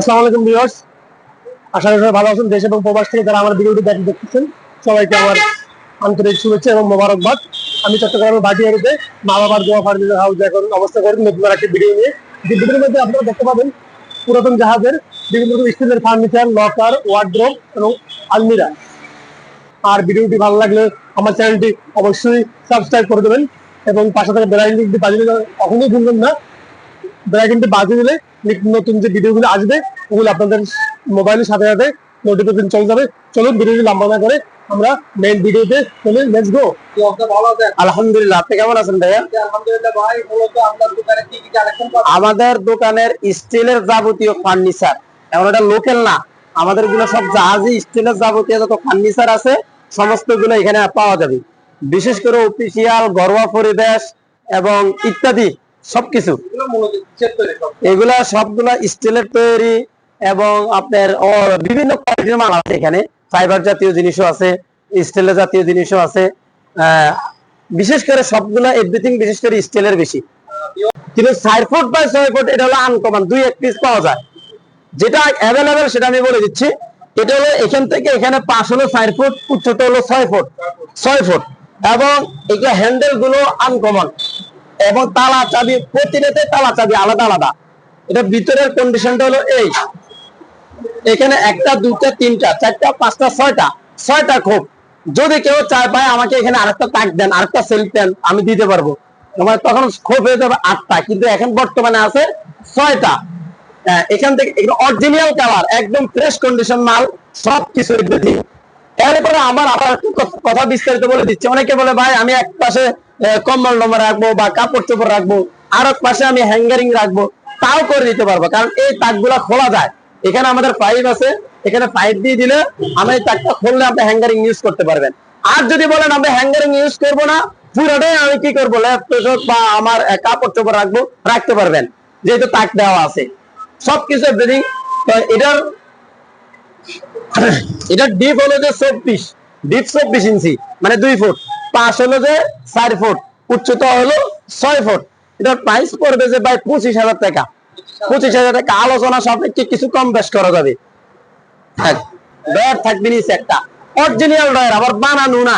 আসসালামু আলাইকুম ভিউয়ার্স। আশা করি ভালো আছেন, দেশ এবং প্রবাস থেকে যারা আমার ভিডিওটি দেখে দেখতেছেন, সবাইকে আমার আন্তরিক শুভেচ্ছা এবং মোবারকবাদ। আমি চট্টগ্রামের বাটিয়ারিতে মা বাবার গোয়া ফার্নিচার হাউস এখন অবস্থা করেন নতুন একটি ভিডিও নিয়ে। যে ভিডিওর মধ্যে আপনারা দেখতে পাবেন, পুরাতন জাহাজের বিভিন্ন রকম স্টিলের ফার্নিচার লকার ওয়ার্ড্রোব এবং আলমিরা। আর ভিডিওটি ভালো লাগলে আমার চ্যানেলটি অবশ্যই সাবস্ক্রাইব করে দেবেন এবং পাশে থেকে বেলাইনটি বাজিয়ে কখনোই ভুলবেন না। বেলাইকনটি বাজিয়ে দিলে নতুন যে ভিডিওগুলো আসবে ওগুলো আপনাদের মোবাইলের সাথে সাথে নোটিফিকেশন চলে যাবে। চলুন ভিডিওটি লম্বা না করে আমরা মেইন ভিডিওতে চলে লেটস গো? আলহামদুলিল্লাহ আপনি কেমন আছেন ভাইয়া? আলহামদুলিল্লাহ ভাই মূলত আপনার দোকানে কি কি কালেকশন আমাদের দোকানের স্টিলের যাবতীয় ফার্নিচার এখন এটা লোকাল না। আমাদেরগুলো সব জাহাজি স্টিলের যাবতীয় যত ফার্নিচার আছে সমস্তগুলো এখানে পাওয়া যাবে। বিশেষ করে অফিসিয়াল ঘরোয়া পরিবেশ এবং ইত্যাদি। সবকিছু। এগুলো সবগুলা স্টিলের তৈরি এবং আপনার বিভিন্ন কোয়ালিটির মাল আছে এখানে। ফাইবার জাতীয় জিনিসও আছে স্টিলের জাতীয় জিনিসও আছে। বিশেষ করে সবগুলা এভরিথিং বিশেষ করে স্টিলের বেশি। কিন্তু চার ফুট বাই ছয় ফুট এটা হলো আনকমন দুই এক পিস পাওয়া যায়। যেটা অ্যাভেলেবেল সেটা আমি বলে দিচ্ছি। এটা হলো এখান থেকে এখানে পাঁচ হলো চার ফুট উচ্চতা হলো ছয় ফুট। ছয় ফুট। এবং এটা হ্যান্ডেলগুলো আনকমন এবং তালা চাবি প্রতিটাতে তালা চাবি আলাদা আলাদা। এটা ভিতরের কন্ডিশনটা হলো এই। এখানে একটা দুটা তিনটা, চারটা, পাঁচটা, ছয়টা। ছয়টা খোপ যদি কেউ চায় পায় আমাকে এখানে আরেকটা তাক দেন, আরেকটা সেলফ দেন, আমি দিতে পারব। আমার তখন খোপ হয়ে যাবে আটটা, কিন্তু এখন বর্তমানে আছে ছয়টা। এখান থেকে অরিজিনাল কালার একদম ফ্রেশ কন্ডিশন মাল সব কিছু এরপরে আমার আবার কথা বিস্তারিত বলে দিচ্ছে। অনেকে বলে, ভাই, আমি এক পাশে কম্বল নম্বর রাখব বা কাপড় চোপড় রাখব আর পাশে আমি হ্যাঙ্গারিং রাখব, তাও করে দিতে পারব, কারণ এই তাকগুলা খোলা যায়। এখানে আমাদের পাইপ আছে, এখানে পাইপ দিয়ে দিলে আমি এই তাকটা খুললে আপনি হ্যাঙ্গারিং ইউজ করতে পারবেন। আর যদি বলেন আমি হ্যাঙ্গারিং ইউজ করব না পুরোটাই আমি কি করব ল্যাপটপ বা আমার কাপড় চোপড় রাখব, রাখতে পারবেন, যেহেতু তাক দেওয়া আছে। সবকিছু এভরিথিং এটার এটা ডিপ হলো যে চব্বিশ ডিপ চব্বিশ ইঞ্চি মানে দুই ফুট। পাশ হলো যে চার ফুট, উচ্চতা হলো ছয় ফুট। এটার প্রাইস পড়বে যে ভাই পঁচিশ হাজার টাকা। পঁচিশ হাজার টাকা আলোচনা সাপেক্ষে কিছু কম বেশ করা যাবে। থাকবে নিচে একটা। অরিজিনাল ডয়ার আবার বানানো না।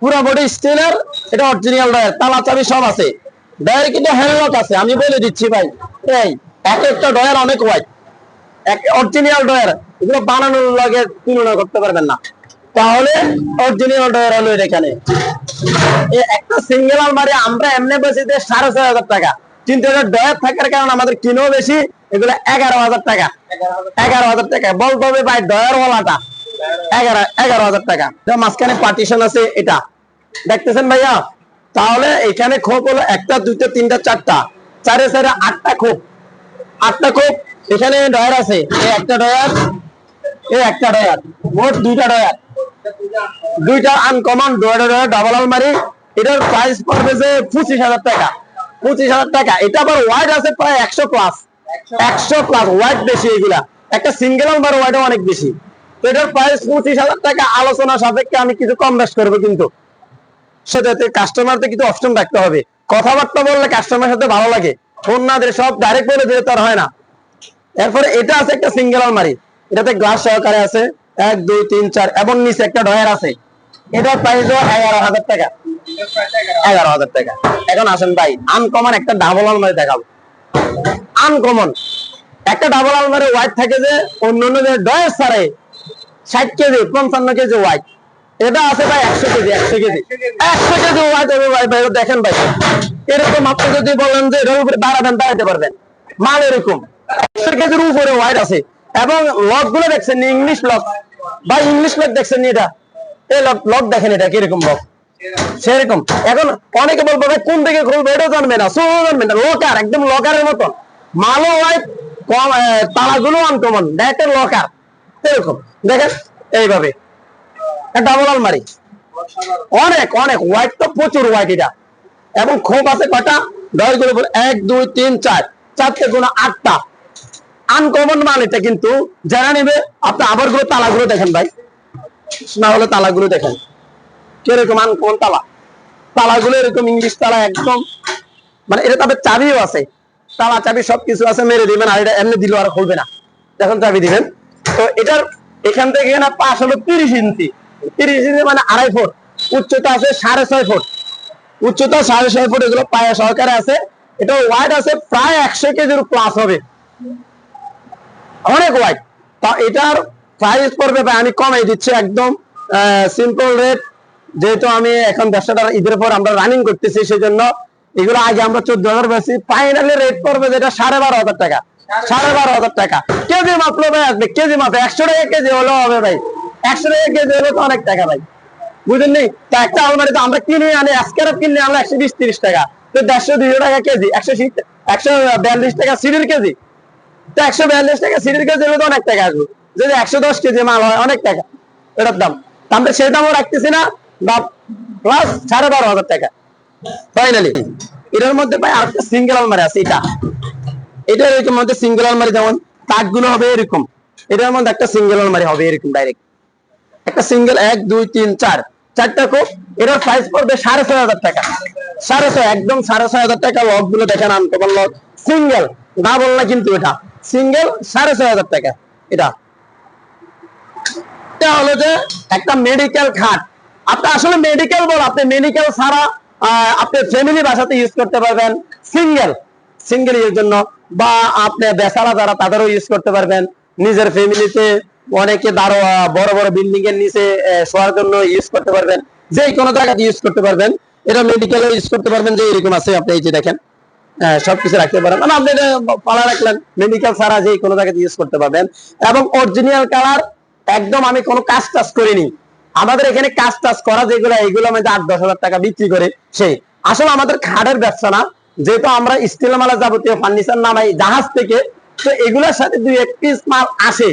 পুরো বডি স্টিলের এটা অরিজিনাল ডয়ার তালা চাবি সব আছে। ডয়ার কিন্তু আছে, আমি বলে দিচ্ছি ভাই। এই, এক একটা ডয়ার অনেক ওয়াইট অরিজিনাল ডয়ার এগুলো বানানোর লাগে তুলনা করতে পারবেন না। তাহলে অরিজিনাল হলো এখানে। একটা সিঙ্গেল আলমারি আমরা এমনি বেশি দিয়ে সাড়ে ছয় হাজার টাকা। কিন্তু এটা ডয়ার থাকার কারণে আমাদের কিনেও বেশি, এগুলো এগারো হাজার টাকা। এগারো হাজার টাকা। বলতে হবে ভাই ডয়ার ওয়ালাটা। এগারো এগারো হাজার টাকা। মাঝখানে পার্টিশন আছে এটা। দেখতেছেন ভাইয়া? তাহলে এখানে খোপ হলো একটা, দুইটা, তিনটা, চারটা। চারে চারে আটটা খোপ। আটটা খোপ এখানে ডয়ার আছে। একটা ডয়ার এই একটা ডয়ার মোট দুইটা ডয়ার দুইটা আনকমন ডয়ার ডয়ার ডাবল আলমারি। এটার প্রাইস পড়বে যে পঁচিশ হাজার টাকা। পঁচিশ হাজার টাকা। এটা আবার ওয়াইড আছে প্রায় একশো প্লাস একশো প্লাস ওয়াইড বেশি এগুলা। একটা সিঙ্গেল আলমারি ওয়াইড অনেক বেশি। তো এটার প্রাইস পঁচিশ হাজার টাকা। আলোচনা সাপেক্ষে আমি কিছু কম বেশ করব কিন্তু। সেটাতে কাস্টমারদের কিছু অপশন রাখতে হবে। কথাবার্তা বললে কাস্টমারের সাথে ভালো লাগে। ফোন না দিলে সব ডাইরেক্ট বলে দিলে তো আর হয় না। এরপরে এটা আছে একটা সিঙ্গেল আলমারি। এটাতে গ্লাস সহকারে আছে। এক, দুই, তিন, চার, এবং নিচে একটা ডয়ার আছে। এটার প্রাইস এগারো হাজার টাকা। এগারো হাজার টাকা। এখন আসেন ভাই আনকমন একটা ডাবল আলমারি দেখাবো। আনকমন একটা ডাবল আলমারি ওয়াইট থাকে যে অন্য অন্য যে ডয়ার ছাড়ে, ষাট কেজি, পঞ্চান্ন কেজি ওয়াইট এটা আছে ভাই একশো কেজি একশো কেজি। একশো কেজি ওয়াইট হবে ভাই ভাই, দেখেন ভাই। এরকম আপনি যদি বলেন যে এটার উপরে দাঁড়াবেন দাঁড়াতে পারবেন। মাল এরকম। একশো কেজির উপরে ওয়াইট আছে। এবং লকগুলো দেখছেন ইংলিশ লক বা ইংলিশ লক দেখছেন এটা? এই লক লক দেখেন এটা কীরকম লক সেরকম। এখন অনেকে বলব ভাই কোন দিকে খুলবো? এটাও জানবে না সো জানবে না। লকার একদম লকারের মতন মালও আহ, তালাগুলো আনকমন দেখেন লকার এরকম। দেখেন এইভাবে। ডাবল আলমারি। অনেক অনেক। হোয়াইট তো প্রচুর হোয়াইট এটা। এবং খোপ আছে কটা দশগুলো এক দুই তিন চার। চারটে গুণ আটটা। আনকমন মাল এটা কিন্তু, যারা নেবে, আপনি আবারগুলো তালাগুলো দেখেন ভাই। না হলে তালাগুলো দেখেন। কীরকম আনকমন তালা? তালাগুলো এরকম ইংলিশ তালা একদম। মানে এটা তবে চাবিও আছে। তালা, চাবি সবকিছু আছে, মেরে দিবেন, আর এটা এমনি দিল আর খুলবে না। যখন চাবি দিবেন। তো এটার, এখান থেকে এখানে পাশ হলো তিরিশ ইঞ্চি। তিরিশ ইঞ্চি মানে আড়াই ফুট। উচ্চতা আছে সাড়ে ছয় ফুট। উচ্চতা সাড়ে ছয় ফুট, এগুলো পায়ে সহকারে আছে। এটা ওয়াইড আছে, প্রায় একশো কেজির প্লাস হবে। অনেক ওয়াইড তা এটার প্রাইস পড়বে ভাই, আমি কমাই দিচ্ছি একদম সিম্পল রেট যেহেতু আমি এখন ব্যবসাটা ঈদের পর আমরা রানিং করতেছি সেই জন্য এগুলো আগে আমরা চোদ্দ হাজার বেশি ফাইনালি রেট পড়বে যেটা সাড়ে বারো হাজার টাকা। সাড়ে বারো হাজার টাকা। কেজি মাপলো ভাই আসবে, কেজি মাপে একশো টাকা কেজি হলেও হবে ভাই। একশো টাকা কেজি হলে তো অনেক টাকা ভাই। বুঝলেন তা একটা আলমারি তো আমরা কিনে আনি, আজকের কিনে আনলে একশো বিশ তিরিশ টাকা। তো দেড়শো দুইশো টাকা কেজি, একশো একশো বিয়াল্লিশ টাকা সিডির কেজি। একশো বিয়াল্লিশ টাকা সিডির কেজি হলে তো অনেক টাকা আসবে। যদি একশো দশ কেজি মাল হয়, অনেক টাকা। এটার দাম। আমরা সেই দামও রাখতেছি না, বা প্লাস সাড়ে বারো হাজার টাকা। ফাইনালি এটার মধ্যে ভাই সিঙ্গেল আলমারি আছে, এটা। এরকম মধ্যে সিঙ্গেল আলমারি, যেমন তাকগুলো হবে এরকম। এটার মধ্যে একটা সিঙ্গেল আলমারি হবে এরকম ডাইরেক্ট একটা সিঙ্গেল এক, দুই, তিন, চার। চারটা কোপ এটার প্রাইস পড়বে সাড়ে ছয় হাজার টাকা। সাড়ে ছয়, একদম সাড়ে ছয় হাজার টাকা লকগুলো দেখেন আনকমন লক সিঙ্গেল না কিন্তু এটা। সিঙ্গেল সাড়ে ছয় হাজার টাকা। এটা। হলো যে একটা মেডিকেল খাট আপনি আসলে মেডিকেল বল, আপনি মেডিকেল ছাড়া আপনি ফ্যামিলি বাসাতে ইউজ করতে পারবেন। সিঙ্গেল সিঙ্গেল এর জন্য। বা আপনি বেচারা যারা, তাদেরও ইউজ করতে পারবেন। নিজের ফ্যামিলিতে অনেকে দাঁড়ো বড় বড় বিল্ডিং এর নিচে শোয়ার জন্য ইউজ করতে পারবেন। যে কোনো জায়গাতে ইউজ করতে পারবেন। এটা মেডিকেলে ইউজ করতে পারবেন যে এরকম আছে, আপনি এই যে দেখেন। সবকিছু রাখতে পারেন। মানে আপনি পালা রাখলেন মেডিকেল ছাড়া যে কোনো জায়গাতে ইউজ করতে পারবেন। এবং অরিজিনাল কালার একদম আমি কোনো কাজ টাজ করিনি। আমাদের এখানে কাজ টাজ করা যেগুলো, এগুলো আমাদের আট, দশ হাজার টাকা বিক্রি করে, সেই। আসলে আমাদের খাটের ব্যবসা না, যেহেতু আমরা স্টিল মালা যাবতীয় ফার্নিচার নামাই জাহাজ থেকে, তো এগুলোর সাথে দুই, এক পিস মাল আসে।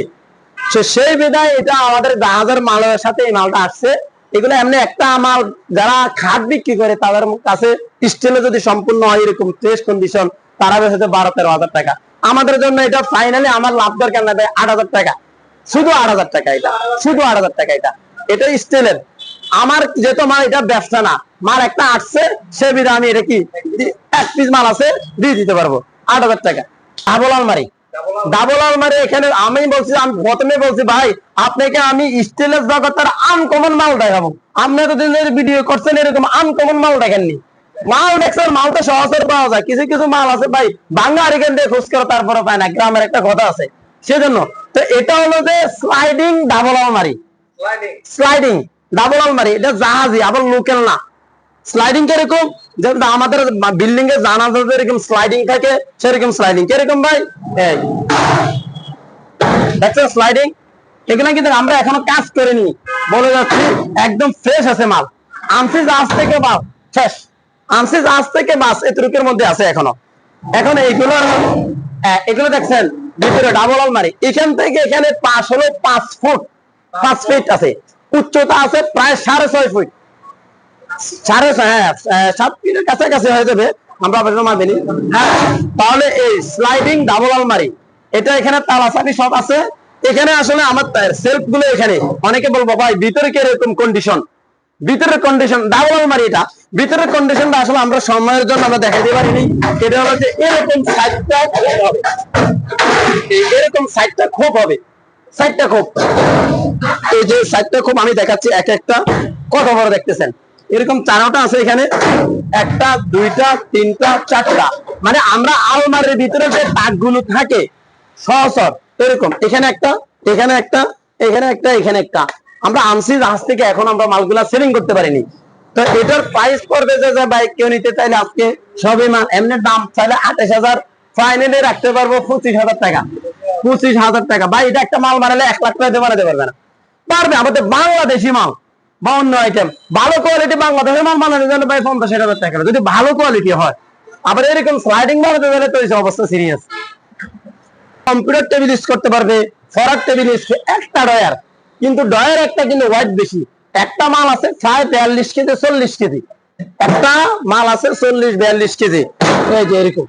সেই বিধায় এটা আমাদের জাহাজের মালের সাথে এই মালটা আসছে। এগুলো এমনি একটা মাল যারা খাট বিক্রি করে, তাদের কাছে স্টিলে যদি সম্পূর্ণ হয় এরকম ফ্রেশ কন্ডিশন তারা বেসেছে বারো, তেরো হাজার টাকা। আমাদের জন্য এটা ফাইনালি আমার লাভ দরকার না ভাই আট হাজার টাকা। শুধু আট হাজার টাকা এটা। শুধু আট হাজার টাকা এটা। এটা স্টিলের আমার যেহেতু মাল এটা ব্যবসা না মার একটা আসছে, সে বিধা আমি এটা কি, এক পিস মাল আছে, দিয়ে দিতে পারব। আট হাজার টাকা। ডাবল আলমারি। ডাবল আলমারি এখানে আমি বলছি আমি প্রথমে বলছি ভাই আপনাকে আমি স্টিলের জগতের আনকমন মাল দেখাবো। আপনি এতদিন ভিডিও করছেন এরকম আনকমন মাল দেখেননি। মাল দেখছেন মাল তো সহজের পাওয়া যায়। কিছু কিছু মাল আছে ভাই বাংলা আরিকেন দিয়ে খোঁজ করে তারপরে পায় না গ্রামের একটা কথা আছে। সেজন্য তো এটা হলো যে স্লাইডিং ডাবল আলমারি স্লাইডিং ডাবল আলমারি এটা জাহাজি আবার লোকাল না। স্লাইডিং কীরকম? যেমন আমাদের বিল্ডিং জানা যায় এরকম স্লাইডিং থাকে, সেরকম স্লাইডিং কীরকম ভাই? এই। দেখছেন স্লাইডিং এগুলা কিন্তু আমরা এখনও কাজ করিনি। বলে যাচ্ছি, একদম ফ্রেশ আছে মাল। আনসি জাহাজ থেকে বাস শেষ। আনসি আজ থেকে বাস এতটুকের মধ্যে আছে এখনও। এখন এইগুলো এগুলো দেখছেন, ভিতরে ডাবল আলমারি। এখান থেকে এখানে পাঁচ হলো পাঁচ ফুট পাঁচ ফিট আছে। উচ্চতা আছে প্রায় সাড়ে ছয় ফুট সাড়ে হ্যাঁ সাত কাছাকাছি হয়ে যাবে। আমরা হ্যাঁ তাহলে এই স্লাইডিং ডাবল আলমারি, এটা এখানে তালাচাবি সব আছে। এখানে আসলে আমার সেলফগুলো এখানে। অনেকে বলব, ভাই, ভিতরে কি এরকম কন্ডিশন ভিতরের কন্ডিশন ডাবল আলমারি এটা। ভিতরের কন্ডিশনটা আসলে আমরা সময়ের জন্য আমরা দেখাতে পারিনি। এটা হলো যে এরকম সাইডটা হবে। এরকম সাইডটা খুব হবে। সাইডটা খুব। এই যে সাইডটা খুব, আমি দেখাচ্ছি এক একটা। কত বড় দেখতেছেন? এরকম চারটা আছে এখানে। একটা, দুইটা, তিনটা, চারটা। মানে আমরা আলমারির ভিতরে যে দাগগুলো থাকে, সহসর, এরকম। এখানে একটা এখানে একটা এখানে একটা এখানে একটা। আমরা আনসি জাহাজ থেকে, এখন আমরা মালগুলা সেলিং করতে পারিনি। তো এটার প্রাইস পড়বে যে বাইক কেউ নিতে চাইলে আজকে সবই মাল। এমনি দাম চাইলে আঠাশ হাজার ফাইনালে রাখতে পারব পঁচিশ হাজার টাকা। পঁচিশ হাজার টাকা। বা এটা একটা মাল বানালে এক লাখ টাকা দিয়ে বানাতে পারবে না। পারবে, আমাদের বাংলাদেশি মাল। বা অন্য আইটেম ভালো কোয়ালিটি বাংলাদেশের মাল বানাতে গেলে ভাই পঞ্চাশ হাজার টাকা যদি ভালো কোয়ালিটি হয়, আবার এরকম স্লাইডিং বানাতে গেলে তো অবস্থা সিরিয়াস কম্পিউটার টেবিল ইউজ করতে পারবে ফরার টেবিল ইউজ একটা ডয়ার কিন্তু ডয়ার একটা কিন্তু ওয়াইট বেশি। একটা মাল আছে প্রায় বিয়াল্লিশ কেজি, চল্লিশ কেজি। একটা মাল আছে চল্লিশ বিয়াল্লিশ কেজি। এই যে এরকম।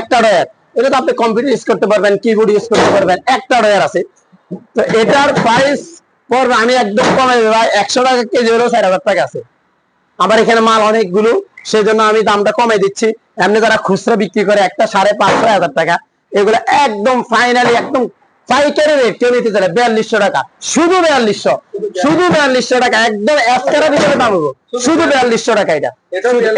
একটা ডয়ার এটা তো আপনি কম্পিউটার ইউজ করতে পারবেন কিবোর্ড ইউজ করতে পারবেন, একটা ডয়ার আছে। তো এটার প্রাইস পড়বে আমি একদম কমে ভাই একশো টাকা কেজি হলেও চার হাজার টাকা আছে। আমার এখানে মাল অনেকগুলো সেই জন্য আমি দামটা কমে দিচ্ছি। এমনি যারা খুচরা বিক্রি করে একটা সাড়ে পাঁচ ছয় হাজার টাকা। এগুলো একদম ফাইনালি একদম পাইকারি রেট কেউ নিতে বিয়াল্লিশশো টাকা। শুধু বিয়াল্লিশশো। শুধু বিয়াল্লিশশো টাকা একদম এসকারা ভিতরে দাম হব। শুধু বিয়াল্লিশশো টাকা এটা।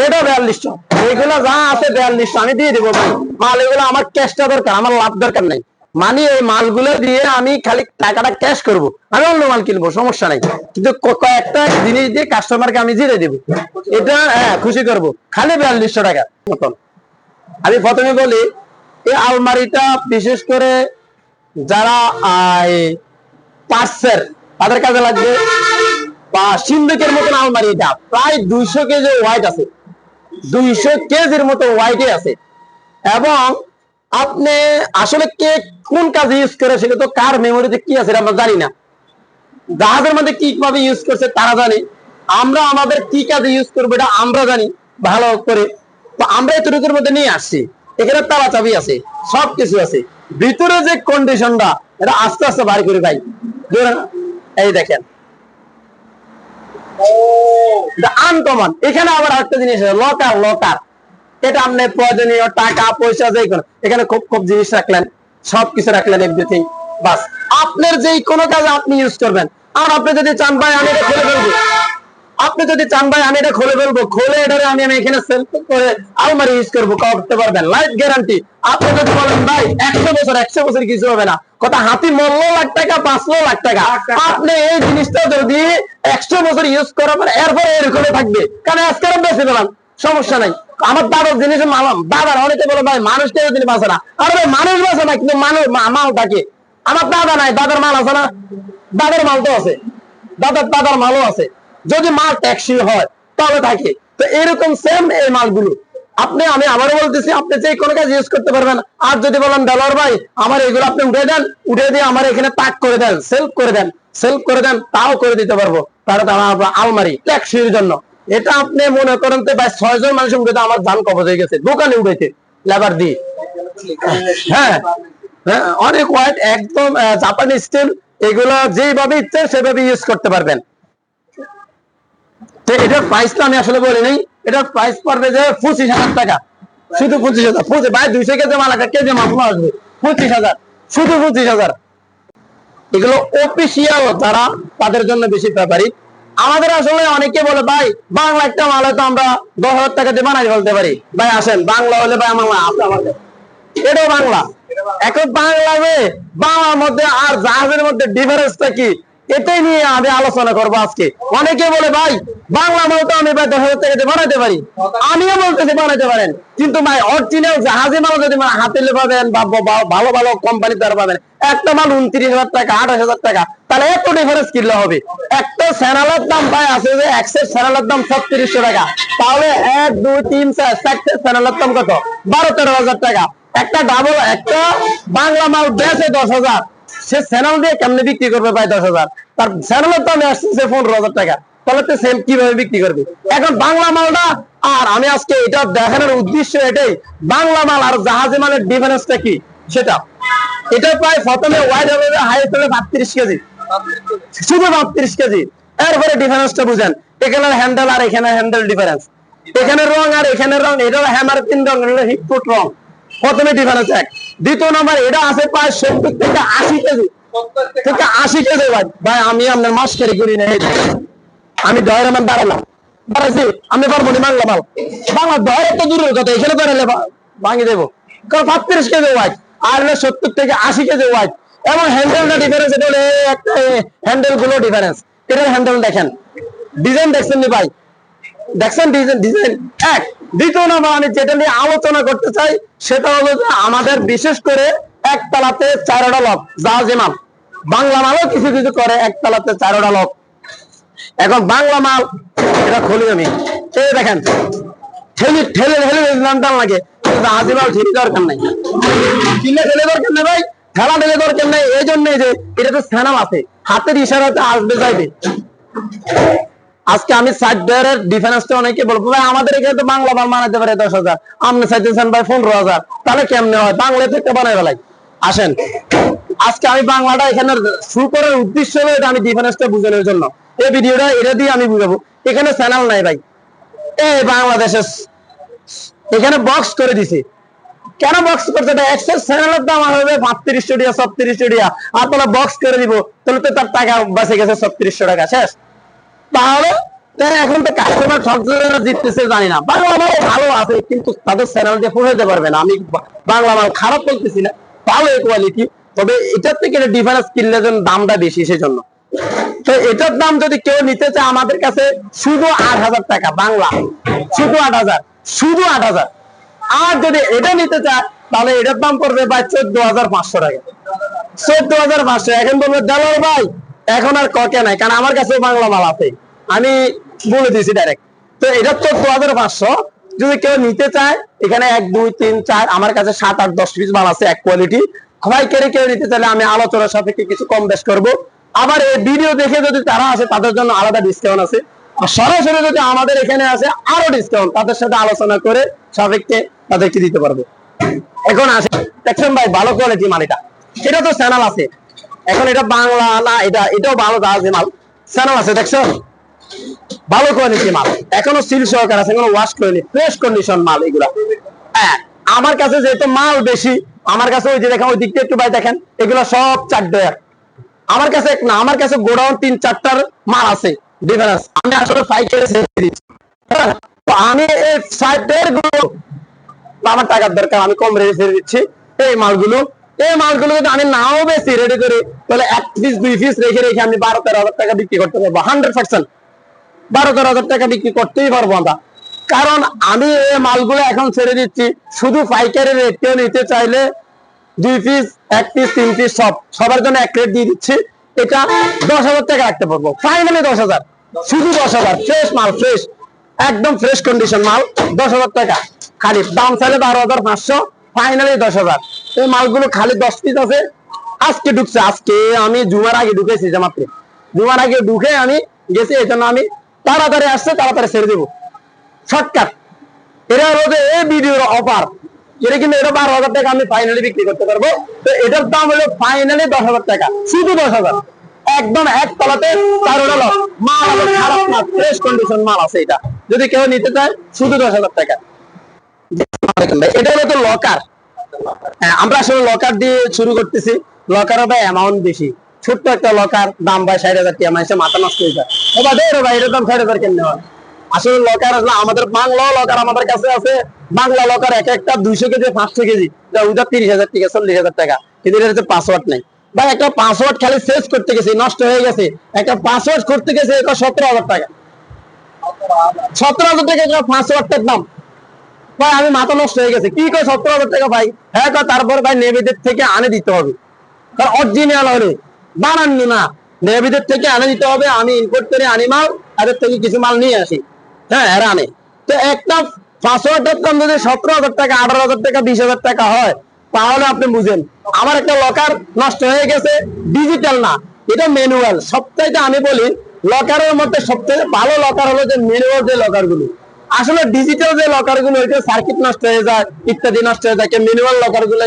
এটা বিয়াল্লিশশো। এগুলো যা আছে বিয়াল্লিশশো আমি দিয়ে দেবো। ভাই মাল এগুলো আমার ক্যাশটা দরকার আমার লাভ দরকার নাই। মানে এই মালগুলো দিয়ে আমি খালি টাকাটা ক্যাশ করব। আমি অন্য মাল কিনবো, সমস্যা নাই। কিন্তু কয়েকটা জিনিস দিয়ে কাস্টমারকে আমি জিরে দেবো। এটা হ্যাঁ খুশি করব। খালি বিয়াল্লিশশো টাকা মতন আমি প্রথমে বলি, এই আলমারিটা বিশেষ করে যারা পার্সের, তাদের কাজে লাগবে, বা সিন্ধুকের মতন আলমারি এটা। প্রায় দুইশো কেজি হোয়াইট আছে। দুইশো কেজির মতো ওয়াইটে আছে। এবং আপনি আসলে কে কোন কাজে ইউজ করে সেটা তো কার মেমোরিতে কি আছে আমরা জানি না। জাহাজের মধ্যে কি ভাবে ইউজ করছে তারা জানে। আমরা আমাদের কি কাজে ইউজ করব এটা আমরা জানি ভালো করে। তো আমরা এতটুকুর মধ্যে নিয়ে আসছি। এখানে তালা চাবি আছে সব কিছু আছে। ভিতরে যে কন্ডিশনটা এটা আস্তে আস্তে বাড়ি করে ভাই। এই দেখেন। আনকমন এখানে আবার একটা জিনিস লকার লকার এটা আপনি প্রয়োজনীয় টাকা পয়সা যে কোনো এখানে খুব খুব জিনিস রাখলেন সবকিছু রাখলেন এভরিথিং বাস। আপনার যেই কোনো কাজে আপনি ইউজ করবেন। আর আপনি যদি চান ভাই আমি এটা খুলে ফেলব। আপনি যদি চান ভাই আমি এটা খুলে ফেলব। খুলে এটারে আমি আমি এখানে সেল করে আলমারি ইউজ করব করতে পারবেন। লাইফ গ্যারান্টি আপনি যদি বলেন ভাই একশো বছর একশো বছর কিছু হবে না। কথা হাতি মরলো লাখ টাকা পাঁচলো লাখ টাকা। আপনি এই জিনিসটা যদি একশো বছর ইউজ করার পর এরপরে এরকমই থাকবে। কারণ আজকে আমি বেঁচে পেলাম সমস্যা নাই। আমার দাদার জিনিস মালাম দাদার অনেকে বলে, ভাই, মানুষ কেউ জিনিস বাঁচে না। আরে ভাই, মানুষ বাঁচে না, কিন্তু মানুষ মাল থাকে। আমার দাদা নাই, দাদার মাল আছে না? দাদার মাল তো আছে। দাদার দাদার মালও আছে। যদি মাল ট্যাক্সি হয় তবে থাকে। তো এরকম সেম এই মালগুলো। আপনি, আমি আবারও বলতেছি, আপনি যে কোনো কাজ ইউজ করতে পারবেন। আর যদি বলেন ডলার ভাই, আমার এগুলো আপনি উঠে দেন উঠে দিয়ে আমার এখানে তাক করে দেন সেলফ করে দেন সেলফ করে দেন, তাও করে দিতে পারব। তাহলে তো আমার আলমারি ট্যাক্সির জন্য। এটা আপনি মনে করেন তো ভাই ছয় জন মানুষ উঠে আমার যান কবজ হয়ে গেছে। দোকানে উঠেছে লেবার দিয়ে। হ্যাঁ হ্যাঁ, অনেক হোয়াইট একদম জাপানি স্টিল এগুলো যেভাবে ইচ্ছে সেভাবে ইউজ করতে পারবেন। তো এটার প্রাইসটা আমি আসলে বলি নাই এটার প্রাইস পড়বে যে পঁচিশ হাজার টাকা। শুধু পঁচিশ হাজার পঁচিশ ভাই দুইশো কেজি মাল একটা কেজি মাল আসবে? পঁচিশ হাজার শুধু পঁচিশ হাজার। এগুলো অফিসিয়াল যারা তাদের জন্য বেশি ব্যাপারী আমাদের আসলে অনেকে বলে, ভাই, বাংলা একটা মাল হয়তো আমরা দশ হাজার টাকা দিয়ে বানাই ফেলতে পারি। ভাই, আসেন, বাংলা হলে ভাই আমার এটাও বাংলা। এখন বাংলা বাংলার মধ্যে আর জাহাজের মধ্যে ডিফারেন্সটা কি? এটাই নিয়ে আমি আলোচনা করব আজকে। অনেকে বলে, ভাই, বাংলা মাল তো আমি দশ বানাতে পারি। আমিও বলতেছি বানাতে পারেন। কিন্তু ভাই অরিজিনাল জাহাজি মাল যদি মানে হাতে পাবেন বা ভালো ভালো কোম্পানি দ্বারা পাবেন, একটা মাল উনত্রিশ হাজার টাকা, আঠাশ হাজার টাকা, তাহলে এত ডিফারেন্স কিনলে হবে? একটা স্যানালের দাম ভাই আছে যে এক্সের স্যানালের দাম ছত্রিশশো টাকা। তাহলে এক, দুই, তিন, চার চারটে স্যানালের দাম কত? বারো, তেরো হাজার টাকা। একটা ডাবল একটা বাংলা মাল বেচে দশ হাজার। সে চ্যানেল দিয়ে কেমনে বিক্রি করবে ভাই দশ হাজার? তার চ্যানেলের দামে আসছে পনেরো হাজার টাকা। তাহলে তো সেম কীভাবে বিক্রি করবে? এখন বাংলা মালটা, আর আমি আজকে এটা দেখানোর উদ্দেশ্য এটাই, বাংলা মাল আর জাহাজে মালের ডিফারেন্সটা কি? সেটা। এটা প্রায় প্রথমে ওয়াইড হবে হাইস্ট হবে বাত্রিশ কেজি। শুধু বাত্রিশ কেজি। এরপরে ডিফারেন্সটা বুঝেন। এখানে হ্যান্ডেল আর এখানে হ্যান্ডেল ডিফারেন্স এখানে রং আর এখানে রং এটা হ্যামার তিন রং এটা হলো হিটফুট রং। প্রথমে ডিফারেন্স এক। দ্বিতীয় নম্বর এটা আছে প্রায় সত্তর থেকে আশি কেজি। থেকে আশি কেজি ভাই। ভাই, আমি আপনার মাস কেরি করি না আমি দয়ের মান দাঁড়ালাম দাঁড়াইছি আমি পারব না বাংলা মাল। বাংলা দয়ের তো দূরের কথা, এখানে দাঁড়ালে ভাঙি দেবো। কারণ পাঁচত্রিশ কেজি ওয়াইট আর হলো সত্তর থেকে আশি কেজি ওয়াইট এবং হ্যান্ডেলটা ডিফারেন্স এটা একটা হ্যান্ডেলগুলো ডিফারেন্স এটার হ্যান্ডেল দেখেন। ডিজাইন দেখছেন নি ভাই? দেখছেন ডিজাইন ডিজাইন এক। দ্বিতীয় নম্বর আমি যেটা নিয়ে আলোচনা করতে চাই, সেটা হলো যে আমাদের বিশেষ করে একতলাতে চারোটা লক জাহাজে মাল বাংলা মালও কিছু কিছু করে একতলাতে চারোটা লক। এখন বাংলা মাল, এটা খুলি আমি। এই দেখেন, ঠেলে ঠেলে ঠেলে লাগে। ঠিক দরকার নাই। কিনে ঠেলে দরকার নেই ভাই, ঠেলা ঠেলে দরকার নেই। এই জন্যই যে এটা তো স্যানাম আছে। হাতের ইশারাতে আসবে যাইবে। আজকে আমি সাইড ডয়ারের ডিফারেন্সটা অনেকে বলব, ভাই, আমাদের এখানে তো বাংলা মাল বানাতে পারে দশ হাজার, আপনি চাইতেছেন ভাই পনেরো হাজার, তাহলে কেমনে হয়? বাংলা থেকে বানাই বেলাই আসেন, আজকে আমি বাংলাটা এখানে শুরু করার উদ্দেশ্য হলো এটা আমি ডিফারেন্সটা বোঝানোর জন্য। এই ভিডিওটা এটা দিয়ে আমি বুঝাবো। এখানে চ্যানেল নাই ভাই। এই বাংলাদেশের এখানে বক্স করে দিছে। কেন বক্স করছে? এটা এক্সেস চ্যানেলের দাম হবে বত্রিশশো টাকা ছত্রিশশো টাকা। আর বক্স করে দিব, তাহলে তো তার টাকা বাঁচে গেছে ছত্রিশশো টাকা, শেষ। তাহলে এখন তো কাস্টমার সবসময় জিততেছে জানি না। বাংলা মাল ভালো আছে, কিন্তু তাদের চ্যানেল দিয়ে পৌঁছাতে পারবে না। আমি বাংলা মাল খারাপ বলতেছি না, ভালো কোয়ালিটি তবে এটার থেকে ডিফারেন্স কিনলে দামটা বেশি, সেজন্য। তো এটার দাম যদি কেউ নিতে চায়, আমাদের কাছে শুধু আট হাজার টাকা, বাংলা। শুধু আট হাজার, শুধু আট হাজার। আর যদি এটা নিতে চায়, তাহলে এটার দাম পড়বে ভাই চোদ্দ হাজার পাঁচশো টাকা। চোদ্দ হাজার পাঁচশো। এখন বলবে দেলার ভাই এখন আর ককে নাই, কারণ আমার কাছে বাংলা মাল আছে। আমি বলে দিয়েছি ডাইরেক্ট তো এটা চোদ্দ হাজার পাঁচশো। যদি কেউ নিতে চায়, এখানে এক, দুই, তিন, চার, আমার কাছে সাত, আট, দশ পিস মাল আছে, এক কোয়ালিটি সবাই কেড়ে কেউ নিতে চাইলে আমি আলোচনার সাপেক্ষে কিছু কম বেশ করব। আবার এই ভিডিও দেখে যদি তারা আসে, তাদের জন্য আলাদা ডিসকাউন্ট আছে। সরাসরি যদি আমাদের এখানে আসে, আরও ডিসকাউন্ট তাদের সাথে আলোচনা করে সাপেক্ষে তাদেরকে দিতে পারব। এখন আসে। দেখছেন ভাই, ভালো কোয়ালিটি মাল এটা। এটা তো চ্যানেল আছে। এখন এটা বাংলা না এটা এটাও ভালো জাহাজ মাল। চ্যানেল আছে দেখছ? ভালো কোয়ালিটি মাল। এখনও সিল সহকার আছে এখনও ওয়াশ করেনি ফ্রেশ কন্ডিশন মাল এগুলা। হ্যাঁ আমার কাছে যেহেতু মাল বেশি আমার কাছে ওই যে দেখেন ওই দিকটা একটু ভাই দেখেন এগুলো সব চার ডয়ার আমার কাছে না আমার কাছে গোডাউন তিন চারটার মাল আছে ডিফারেন্স আমি আসলে পাইকারি ছেড়ে দিচ্ছি। হ্যাঁ, তো আমি এই সাইডেরগুলো আমার টাকার দরকার আমি কম রেটে ছেড়ে দিচ্ছি। এই মালগুলো এই মালগুলো যদি আমি নাও বেশি রেডি করি, তাহলে এক পিস দুই পিস রেখে রেখে আমি বারো তেরো হাজার টাকা বিক্রি করতে পারব হান্ড্রেড পার্সেন্ট বারো তেরো হাজার টাকা বিক্রি করতেই পারব আমরা। কারণ আমি এই মালগুলো এখন ছেড়ে দিচ্ছি, শুধু পাইকারি রেট কেউ নিতে চাইলে দুই পিস এক পিস তিন পিস সব, সবার জন্য এক রেট দিয়ে দিচ্ছি। এটা দশ হাজার টাকা রাখতে পারব ফাইনালি দশ হাজার। শুধু দশ হাজার। ফ্রেশ মাল ফ্রেশ একদম ফ্রেশ কন্ডিশন মাল, দশ হাজার টাকা। খালি দাম চাইলে বারো হাজার পাঁচশো। ফাইনালি দশ হাজার। এই মালগুলো খালি দশ পিস আছে। আজকে ঢুকছে, আজকে আমি জুমার আগে ঢুকেছি মাত্র। জুমার আগে ঢুকে আমি গেছি, এই জন্য আমি তাড়াতাড়ি আসছে, তাড়াতাড়ি ছেড়ে দেবো। শর্টকাট এটা হলো এই ভিডিওর অফার এটা কিন্তু এটা বারো হাজার টাকা আমি ফাইনালি বিক্রি করতে পারব। তো এটার দাম হলো ফাইনালি দশ হাজার টাকা। শুধু দশ হাজার। একদম এক তলাতে মাল খারাপ না ফ্রেশ কন্ডিশন মাল আছে এটা। যদি কেউ নিতে চায়, শুধু দশ হাজার টাকা। এটা হলো তো লকার হ্যাঁ, আমরা আসলে লকার দিয়ে শুরু করতেছি। লকারও ভাই অ্যামাউন্ট বেশি। ছোট্ট একটা লকার দাম ভাই ষাট হাজার টাকা মানুষের মাথা নষ্ট হয়ে যায়। এবার দে রে ভাই এটার দাম ষাট হাজার কেমনে হয়? আসলে লকার আসলে আমাদের বাংলা লকার আমাদের কাছে আছে। বাংলা লকার এক একটা দুইশো কেজি পাঁচশো কেজি। যা তিরিশ হাজার টাকা চল্লিশ হাজার টাকা। কিন্তু এটাতে পাসওয়ার্ড নেই। ভাই একটা পাসওয়ার্ড খালি সেভ করতে গেছে নষ্ট হয়ে গেছে। একটা পাসওয়ার্ড করতে গেছে এটা সতেরো হাজার টাকা। সতেরো হাজার টাকা পাসওয়ার্ডটার দাম। ভাই, আমি মাথা নষ্ট হয়ে গেছে। কি করে সত্তর হাজার টাকা ভাই? হ্যাঁ তারপর ভাই নেভিদের থেকে আনে দিতে হবে। কারণ অরিজিনাল হলে। বানানো না নেভিদের থেকে আনে দিতে হবে, আমি ইম্পোর্ট করে আনি মাল তাদের থেকে কিছু মাল নিয়ে আসি। হ্যাঁ এরা আনে। তো একটা পাসওয়ার্ডের দাম যদি সতেরো হাজার টাকা, আঠারো হাজার টাকা, বিশ হাজার টাকা হয়, তাহলে আপনি বুঝেন, আমার একটা লকার নষ্ট হয়ে গেছে ডিজিটাল না। এটা ম্যানুয়াল সবচাইতে আমি বলি লকারের মধ্যে সবচেয়ে ভালো লকার হলো যে ম্যানুয়াল যে লকারগুলো আসলে ডিজিটাল যে লকারগুলো ওইটা সার্কিট নষ্ট হয়ে যায় ইত্যাদি নষ্ট হয়ে যায় ম্যানুয়াল লকারগুলো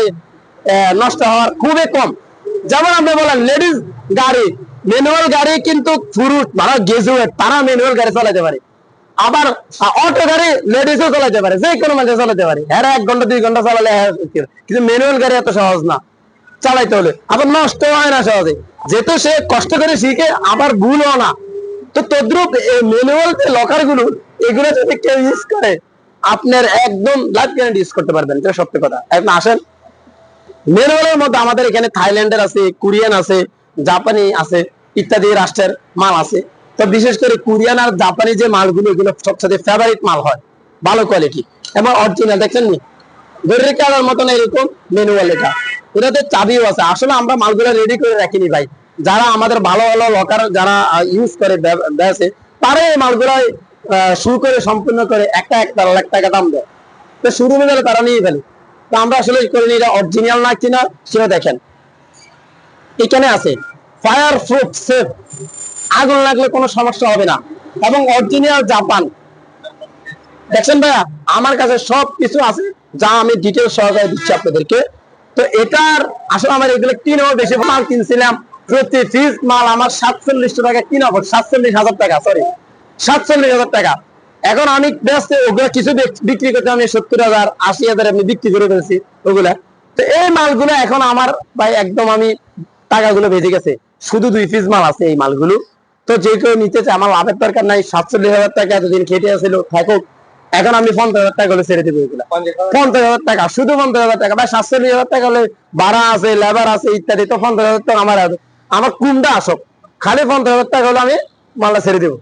নষ্ট হওয়ার খুবই কম। যেমন আপনি বলেন লেডিস গাড়ি ম্যানুয়াল গাড়ি কিন্তু পুরুষ যারা গ্রাজুয়েট তারা ম্যানুয়াল গাড়ি চালাতে পারে। আবার অটো গাড়ি লেডিসও চালাতে পারে যে কোনো মানুষ চালাতে পারে। হ্যাঁ এক ঘণ্টা দুই ঘণ্টা চালালে হ্যাঁ, কিন্তু ম্যানুয়াল গাড়ি এত সহজ না চালাইতে হলে। আবার নষ্ট হয় না সহজে। যেহেতু সে কষ্ট করে শিখে আবার ভুলও না। তো তদ্রুপ এই ম্যানুয়াল যে লকারগুলো, এগুলো যদি কেউ ইউজ করে, আপনার একদম লাইফ গ্যারান্টি ইউজ করতে পারবেন, এটা সত্যি কথা। এখন আসেন ম্যানুয়ালের মধ্যে আমাদের এখানে থাইল্যান্ডের আছে, কোরিয়ান আছে, জাপানি আছে, ইত্যাদি রাষ্ট্রের মাল আছে। তো বিশেষ করে কোরিয়ান আর জাপানি যে মালগুলো, এগুলো সবচেয়ে ফেভারিট মাল হয়, ভালো কোয়ালিটি এবং অরিজিনাল দেখছেন নি? কেনার মতন এরকম ম্যানুয়াল এটা। এটাতে চাবিও আছে। আসলে আমরা মালগুলো রেডি করে রাখিনি ভাই। যারা আমাদের ভালো ভালো লকার যারা ইউজ করে দেশে তারা এই মালগুলো শুরু করে সম্পূর্ণ করে একটা একটা লাখ টাকা দাম দেয়। তো শুরু হয়ে গেলে তারা নিয়ে ফেলে। তো আমরা আসলে করিনি এটা অরিজিনাল না কিনা সেটা দেখেন। এখানে আছে ফায়ার প্রুফ সেফ আগুন লাগলে কোনো সমস্যা হবে না। এবং অরিজিনাল জাপান দেখছেন ভাইয়া, আমার কাছে সব কিছু আছে, যা আমি ডিটেল সহকারে দিচ্ছি আপনাদেরকে। তো এটার, আসলে আমার এগুলো কিনেও বেশি মাল কিনছিলাম। প্রতি পিস মাল আমার সাতচল্লিশ টাকা কিনা সাতচল্লিশ হাজার টাকা সরি সাতচল্লিশ হাজার টাকা। এখন আমি ব্যস্ত ওগুলা কিছু বিক্রি করতে আমি সত্তর হাজার আশি হাজার আমি বিক্রি করে ফেলছি ওগুলা। তো এই মালগুলো এখন আমার ভাই একদম আমি টাকাগুলো বেঁচে গেছে। শুধু দুই পিস মাল আছে এই মালগুলো। তো যে কেউ নিতে চায় আমার লাভের দরকার নাই। সাতচল্লিশ হাজার টাকা এতদিন খেটে আসছিল থাকুক। এখন আমি পঞ্চাশ হাজার টাকা হলে ছেড়ে দেবো এগুলা। পঞ্চাশ হাজার? টাকা শুধু পঞ্চাশ হাজার টাকা। ভাই সাতচল্লিশ হাজার টাকা হলে ভাড়া আছে লেবার আছে ইত্যাদি। তো পঞ্চাশ হাজার টাকা আমার। আমার কুমটা আসক। খালি পঞ্চাশ হাজার টাকা হলে আমি মালটা ছেড়ে দেবো।